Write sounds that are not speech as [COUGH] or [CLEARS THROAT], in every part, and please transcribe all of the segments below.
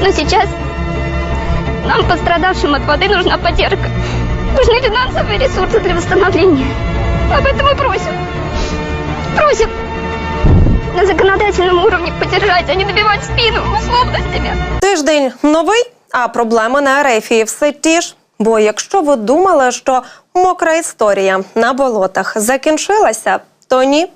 Но сейчас нам, пострадавшим от воды, нужна поддержка. Нужны финансовые ресурсы для восстановления. Об этом мы просим. Просим на законодательном уровне поддержать, а не набивать спину условностями. Тиждень новий, а проблеми на Ерефії все ті ж. Бо якщо ви думали, що мокра історія на болотах закінчилася, то ні.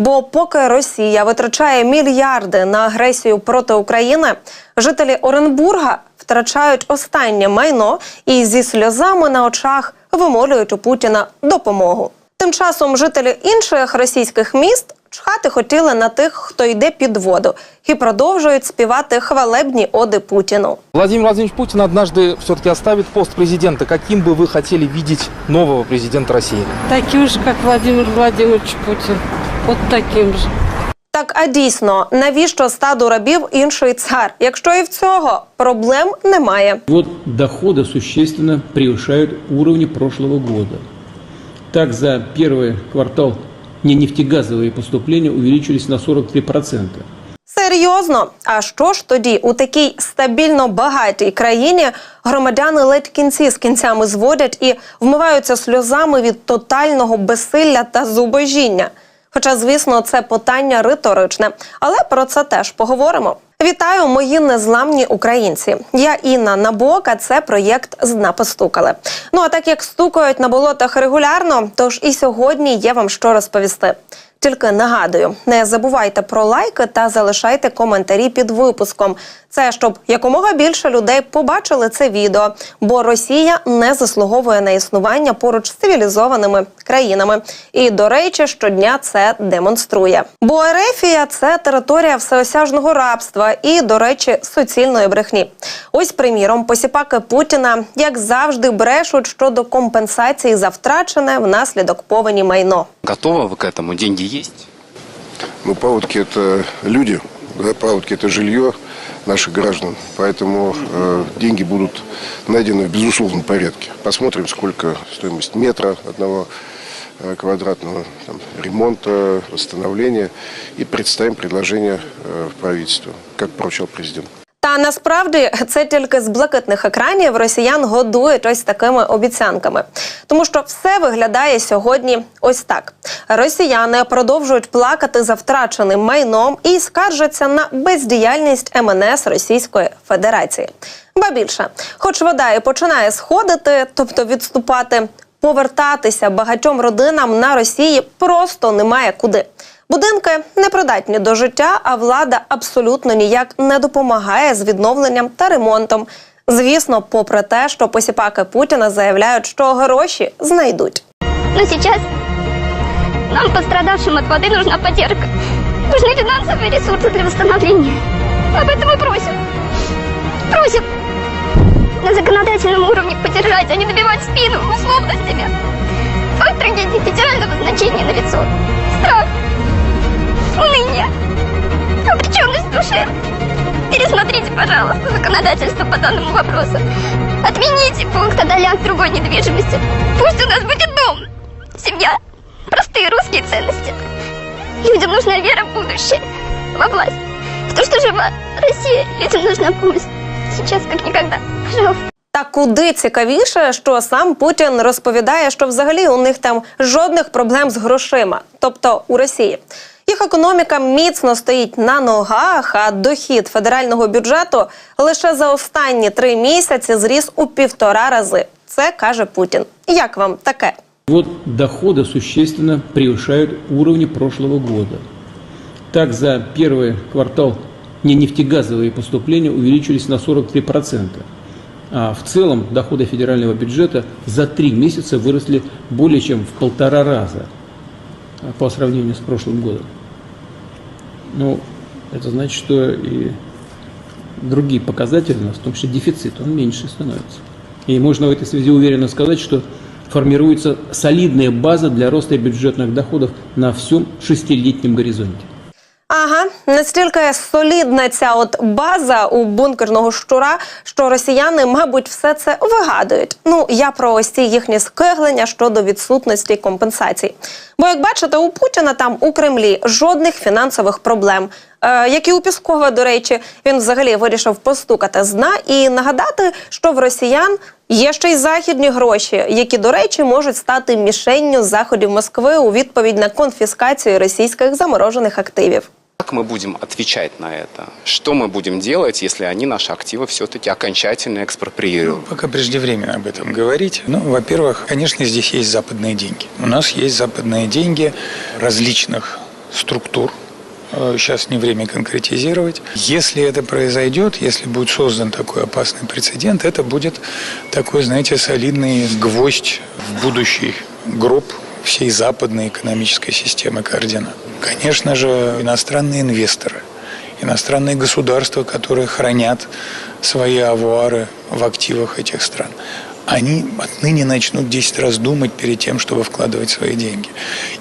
Бо поки Росія витрачає мільярди на агресію проти України, жителі Оренбурга втрачають останнє майно і зі сльозами на очах вимолюють у Путіна допомогу. Тим часом жителі інших російських міст чхати хотіли на тих, хто йде під воду, і продовжують співати хвалебні оди Путіну. Владимир Владимирович Путин однажды все-таки оставит пост президента. Каким бы вы хотели видеть нового президента России? Таким же, как Владимир Владимирович Путин. Вот таким же. Так а дійсно, навіщо стаду рабів інший цар? Якщо і в цього проблем немає. Вот доходы существенно превышают уровни прошлого года. Так, за первый квартал нефтегазовые поступления увеличились на 43%. Серйозно, а що ж тоді у такій стабільно багатій країні громадяни ледь кінці з кінцями зводять і вмиваються сльозами від тотального безсилля та зубожіння? Хоча, звісно, це питання риторичне, але про це теж поговоримо. Вітаю, мої незламні українці. Я Інна Набока. це проєкт з дна постукали. Ну а так як стукають на болотах регулярно, тож і сьогодні є вам що розповісти. Тільки нагадую, не забувайте про лайки та залишайте коментарі під випуском. Це щоб якомога більше людей побачили це відео, бо Росія не заслуговує на існування поруч з цивілізованими країнами. І до речі, щодня це демонструє. Бо Ерефія це територія всеосяжного рабства і, до речі, суцільної брехні. Ось, приміром, посіпаки Путіна, як завжди, брешуть щодо компенсації за втрачене внаслідок повені майно. Готовы вы к этому? Деньги есть? Ну, паводки это люди, да, паводки это жилье наших граждан. Поэтому э, деньги будут найдены в безусловном порядке. Посмотрим, сколько стоимость метра одного э, квадратного там, ремонта, восстановления. И представим предложение э, в правительство, как поручал президент. Насправді це тільки з блакитних екранів росіян годують ось такими обіцянками, тому що все виглядає сьогодні ось так: росіяни продовжують плакати за втраченим майном і скаржаться на бездіяльність МНС Російської Федерації. Ба більше, хоч вода і починає сходити, тобто відступати, повертатися багатьом родинам на Росії просто немає куди. Будинки непридатні до життя, а влада абсолютно ніяк не допомагає з відновленням та ремонтом. Звісно, попри те, що посіпаки Путіна заявляють, що гроші знайдуть. Но сейчас нам, пострадавшим от воды, нужна поддержка. Нужны финансовые ресурсы для восстановления. Об этом мы просим. Просим на законодательном уровне поддержать, а не набивать спину условностями. Факт трагедии федерального значения на лицо. Страх, уныние, обреченность души. Пересмотрите, пожалуйста, законодательство по данному вопросу. Отмените пункт о долях другой недвижимости. Пусть у нас будет дом, семья, простые русские ценности. Людям нужна вера в будущее, во власть, в то, что жива Россия. Людям нужна помощь. Сейчас как никогда. Пожалуйста. Та куди цікавіше, що сам Путін розповідає, що взагалі у них там жодних проблем з грошима, тобто у Росії. Їх економіка міцно стоїть на ногах, а дохід федерального бюджету лише за останні три місяці зріс у півтора рази. Це каже Путін. Як вам таке? Вот доходы существенно превышают уровни прошлого года. Так, за первый квартал нефтегазовые поступления увеличились на 43%. А в целом доходы федерального бюджета за три месяца выросли более чем в полтора раза а, по сравнению с прошлым годом. Ну, это значит, что и другие показатели в том числе дефицит, он меньше становится. И можно в этой связи уверенно сказать, что формируется солидная база для роста бюджетных доходов на всем шестилетнем горизонте. Настільки солідна ця от база у бункерного щура, що росіяни, мабуть, все це вигадують. Ну я про ось ці їхні скиглення щодо відсутності компенсацій. Бо як бачите, у Путіна там у Кремлі жодних фінансових проблем. Е, як і у Піскова, до речі, він взагалі вирішив постукати з дна і нагадати, що в росіян є ще й західні гроші, які, до речі, можуть стати мішенню заходів Москви у відповідь на конфіскацію російських заморожених активів. Как мы будем отвечать на это? Что мы будем делать, если они наши активы все-таки окончательно экспроприируют? Пока преждевременно об этом говорить. Ну, во-первых, конечно, здесь есть западные деньги. У нас есть западные деньги различных структур. Э, Сейчас не время конкретизировать. Если это произойдет, если будет создан такой опасный прецедент, это будет такой, знаете, солидный гвоздь в будущий гроб всей западной экономической системы координат. Конечно же, иностранные инвесторы, иностранные государства, которые хранят свои авуары в активах этих стран, Они отныне начнут 10 раз думать перед тем, чтобы вкладывать свои деньги.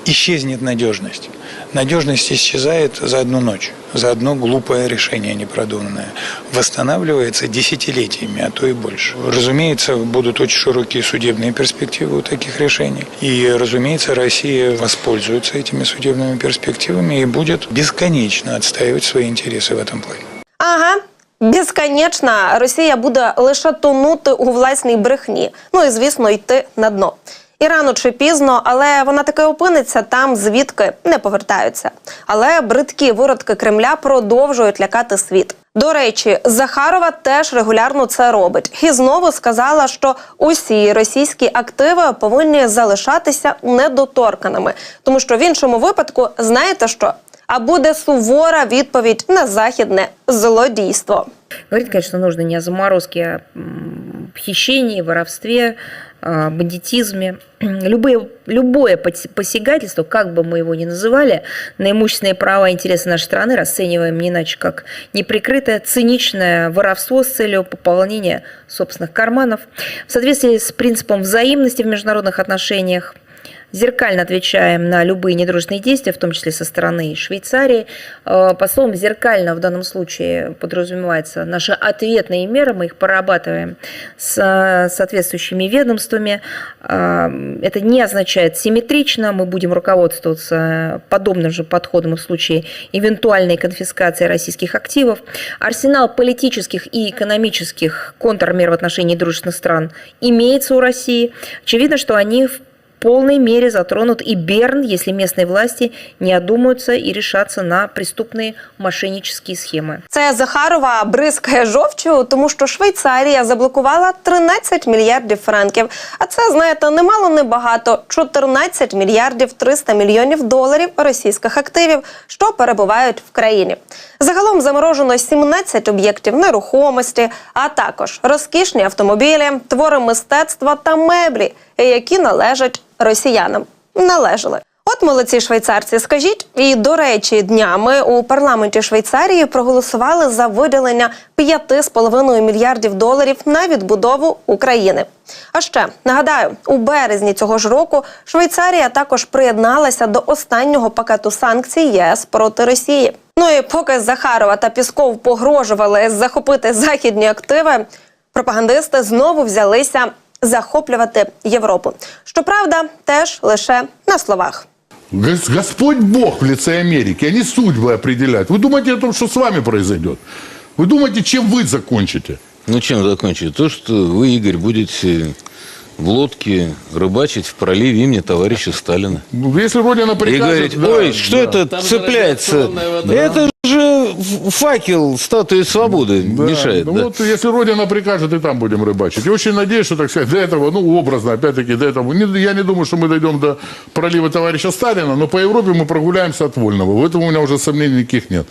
Исчезнет надежность. Надежность исчезает за одну ночь, за одно глупое решение непродуманное. Восстанавливается десятилетиями, а то и больше. Разумеется, будут очень широкие судебные перспективы у таких решений. И, разумеется, Россия воспользуется этими судебными перспективами и будет бесконечно отстаивать свои интересы в этом плане. Ага. Безконечно Росія буде лише тонути у власній брехні. Ну і звісно, йти на дно. І рано чи пізно, але вона таки опиниться там, звідки не повертаються. Але бридкі виродки Кремля продовжують лякати світ. До речі, Захарова теж регулярно це робить і знову сказала, що усі російські активи повинні залишатися недоторканими, тому що в іншому випадку знаєте що? А буде сувора відповідь на західне злодійство. Говорить, конечно, нужно не о заморозке, а м, хищении, воровстве, а, бандитизме. [CLEARS THROAT] Любые, любое пос- посягательство, как бы мы его ни называли, на имущественные права и интересы нашей страны расцениваем не иначе, как неприкрытое, циничное воровство с целью пополнения собственных карманов. В соответствии с принципом взаимности в международных отношениях зеркально отвечаем на любые недружественные действия, в том числе со стороны Швейцарии. Э, По словам зеркально в данном случае подразумевается наши ответные меры, мы их прорабатываем с э, соответствующими ведомствами. Э, Это не означает симметрично, мы будем руководствоваться подобным же подходом в случае эвентуальной конфискации российских активов. Арсенал политических и экономических контрмер в отношении дружественных стран имеется у России. Очевидно, что они в полной мере затронут и Берн, если местные власти не одумаются и решатся на преступные мошеннические схемы. Це Захарова бризкає жовчу, тому що Швейцарія заблокувала 13 мільярдів франків. А це, знаєте, немало не багато 14 мільярдів 300 мільйонів доларів російських активів, що перебувають в країні. Загалом заморожено 17 об'єктів нерухомості, а також розкішні автомобілі, твори мистецтва та меблі, які належать росіянам. Належали. От молодці швейцарці, скажіть, і до речі, днями у парламенті Швейцарії проголосували за виділення 5,5 мільярдів доларів на відбудову України. А ще нагадаю, у березні цього ж року Швейцарія також приєдналася до останнього пакету санкцій ЄС проти Росії. Ну і поки Захарова та Пісков погрожували захопити західні активи, пропагандисти знову взялися захоплювати Європу. Щоправда, теж лише на словах. Гос- Господь Бог в лице Америки, они судьбы определяют. Вы думаете о том, что с вами произойдет? Вы думаете, чем вы закончите? Ну, чем закончить? То, что вы, Игорь, будете в лодке рыбачить в проливе имени товарища Сталина. Если Родина И прикажет... говорить, да, ой, что да. это цепляется? Это же факел статуи свободы Да, мешает. ну да. вот если Родина прикажет, и там будем рыбачить. И очень надеюсь, что, так сказать, до этого, ну, образно, опять-таки, до этого, не- я не думаю, что мы дойдем до пролива товарища Сталина, но по Европе мы прогуляемся от Вольного. В этом у меня уже сомнений никаких нет.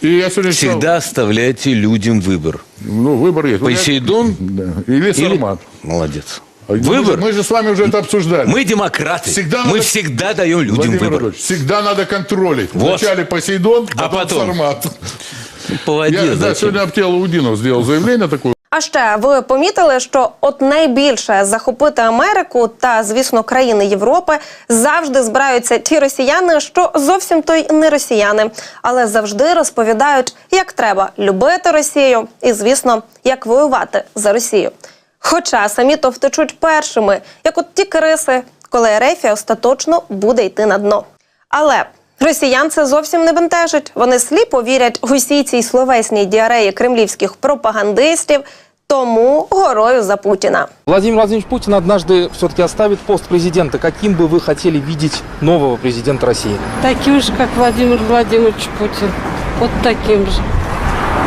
И я сегодня читал- Всегда оставляйте людям выбор. ну, выбор есть. Вот я- Посейдон Да. Или или... Сармат. Молодец. Мы же- Выбор. Мы же с вами уже это обсуждали. Мы демократы. Всегда Мы надо- всегда даем людям Владимир выбор. Владимирович, всегда надо контролить. Вот. Вначале Посейдон, А потом, потом? Сармат. [LAUGHS] По воде Я да, зачем? сегодня Аптел Удинов сделал заявление такое. А ще ви помітили, що от найбільше захопити Америку та, звісно, країни Європи завжди збираються ті росіяни, що зовсім то й не росіяни, але завжди розповідають, як треба любити Росію і, звісно, як воювати за Росію. Хоча самі то втечуть першими, як от ті криси, коли Ерефія остаточно буде йти на дно. Але росіян це зовсім не бентежить. Вони сліпо вірять усій цій словесній діареї кремлівських пропагандистів, тому горою за Путіна. Владимир Владимирович Путин однажды все-таки оставит пост президента. Каким бы вы хотели видеть нового президента России? Таким же, как Владимир Владимирович Путин. Вот таким же.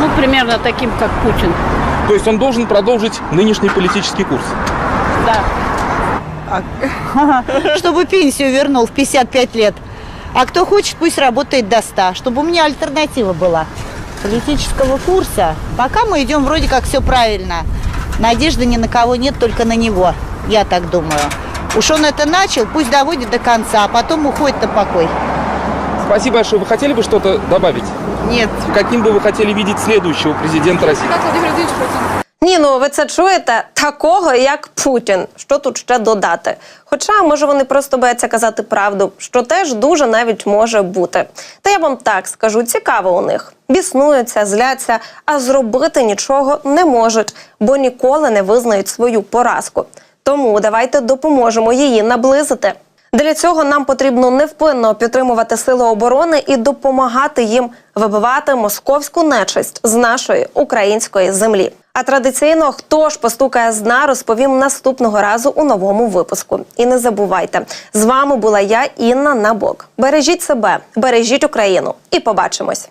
Ну, примерно таким, как Путин. То есть он должен продолжить нынешний политический курс? Да. [LAUGHS] чтобы пенсию вернул в 55 лет. А кто хочет, пусть работает до 100, чтобы у меня альтернатива была. Политического курса. Пока мы идем вроде как все правильно. Надежды ни на кого нет, только на него. Я так думаю. Уж он это начал, пусть доводит до конца, а потом уходит на покой. Спасибо большое. Вы хотели бы что-то добавить? Нет. Каким бы вы хотели видеть следующего президента России? Ні, ну ви це чуєте такого, як Путін. Що тут ще додати? Хоча, може, вони просто бояться казати правду, що теж дуже навіть може бути. Та я вам так скажу, цікаво у них. Біснуються, зляться, а зробити нічого не можуть, бо ніколи не визнають свою поразку. Тому давайте допоможемо її наблизити. Для цього нам потрібно невпинно підтримувати сили оборони і допомагати їм вибивати московську нечисть з нашої української землі. А традиційно, хто ж постукає з дна, розповім наступного разу у новому випуску. І не забувайте, з вами була я, Інна Набок. Бережіть себе, бережіть Україну і побачимось.